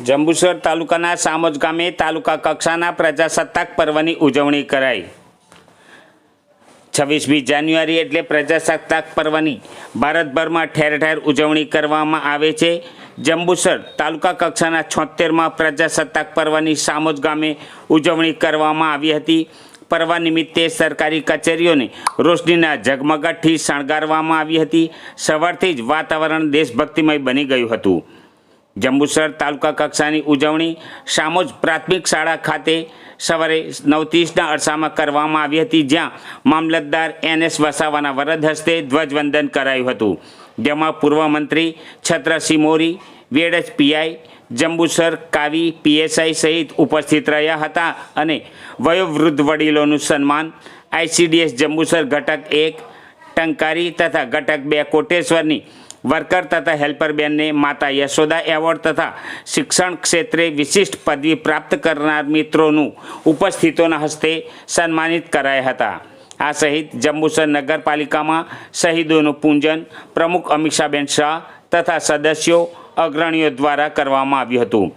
જંબુસર તાલુકાના સામોજ ગામે તાલુકા કક્ષાના પ્રજાસત્તાક પર્વની ઉજવણી કરાઈ. છવ્વીસમી જાન્યુઆરી એટલે પ્રજાસત્તાક પર્વની ભારતભરમાં ઠેર ઠેર ઉજવણી કરવામાં આવે છે. જંબુસર તાલુકા કક્ષાના છોતેરમાં પ્રજાસત્તાક પર્વની સામોજ ગામે ઉજવણી કરવામાં આવી હતી. પર્વ નિમિત્તે સરકારી કચેરીઓને રોશનીના ઝગમગાટથી શણગારવામાં આવી હતી. સવારથી જ વાતાવરણ દેશભક્તિમય બની ગયું હતું. જંબુસર તાલુકા કક્ષાની ઉજવણી સામોજ પ્રાથમિક શાળા ખાતે સવારે નવત્રીસના અરસામાં કરવામાં આવી હતી, જ્યાં મામલતદાર એન એસ વસાવાના વરદ હસ્તે ધ્વજવંદન કરાયું હતું. જેમાં પૂર્વ મંત્રી છત્રસિંહ મોરી વેડજ પીઆઈ, જંબુસર કાવી પીએસઆઈ સહિત ઉપસ્થિત રહ્યા હતા અને વયોવૃદ્ધ વડીલોનું સન્માન, આઈસીડીએસ જંબુસર ઘટક એક, ટંકારી તથા ઘટક બે કોટેશ્વરની વર્કર તથા હેલ્પર બેનને માતા યશોદા એવોર્ડ તથા શિક્ષણ ક્ષેત્રે વિશિષ્ટ પદવી પ્રાપ્ત કરનાર મિત્રોનું ઉપસ્થિતોના હસ્તે સન્માનિત કરાયા હતા. આ સહિત જંબુસર નગરપાલિકામાં શહીદોનું પૂંજન પ્રમુખ અમીષાબેન શાહ તથા સદસ્યો અગ્રણીઓ દ્વારા કરવામાં આવ્યું હતું.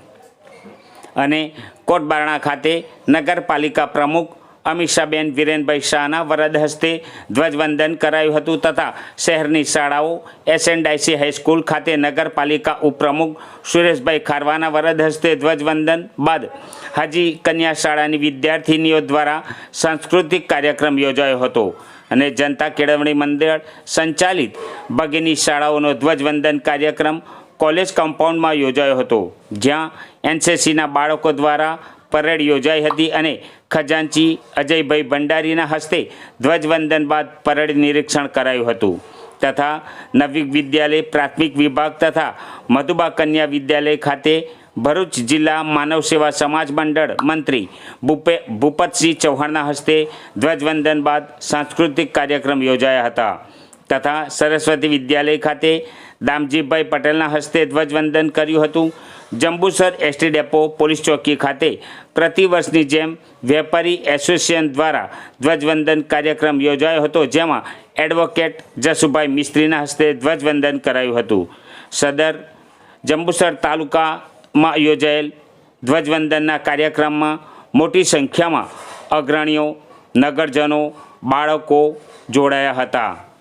અને કોટબારણા ખાતે નગરપાલિકા પ્રમુખ અમીષાબેન વિરેનભાઈ શાહના વરદ હસ્તે ધ્વજવંદન કરાયું હતું તથા શહેરની શાળાઓ એસએનડાઈસી હાઈસ્કૂલ ખાતે નગરપાલિકા ઉપપ્રમુખ સુરેશભાઈ ખારવાના વરદ હસ્તે ધ્વજવંદન બાદ હાજી કન્યા શાળાની વિદ્યાર્થીનીઓ દ્વારા સાંસ્કૃતિક કાર્યક્રમ યોજાયો હતો અને જનતા કેળવણી મંડળ સંચાલિત ભગીની શાળાઓનો ધ્વજવંદન કાર્યક્રમ કોલેજ કમ્પાઉન્ડમાં યોજાયો હતો, જ્યાં એનસીસીના બાળકો દ્વારા પરેડ યોજાઈ હતી અને ખજાનચી અજયભાઈ ભંડારીના હસ્તે ધ્વજવંદન બાદ પરેડ નિરીક્ષણ કરાયું હતું. તથા નવી વિદ્યાલય, પ્રાથમિક વિભાગ તથા મધુબા કન્યા વિદ્યાલય ખાતે ભરૂચ જિલ્લા માનવ સેવા સમાજ મંડળ મંત્રી ભૂપે ભૂપતસિંહ ચૌહાણના હસ્તે ધ્વજવંદન બાદ સાંસ્કૃતિક કાર્યક્રમ યોજાયા હતા. તથા સરસ્વતી વિદ્યાલય ખાતે દામજીભાઈ પટેલના હસ્તે ધ્વજવંદન કર્યું હતું. જંબુસર એસટી ડેપો પોલીસ ચોકી ખાતે પ્રતિવર્ષની જેમ વેપારી એસોસિએશન દ્વારા ધ્વજવંદન કાર્યક્રમ યોજાયો હતો, જેમાં એડવોકેટ જસુભાઈ મિસ્ત્રીના હસ્તે ધ્વજવંદન કરાયું હતું. સદર જંબુસર તાલુકામાં યોજાયેલ ધ્વજવંદનના કાર્યક્રમમાં મોટી સંખ્યામાં અગ્રણીઓ, નગરજનો, બાળકો જોડાયા હતા.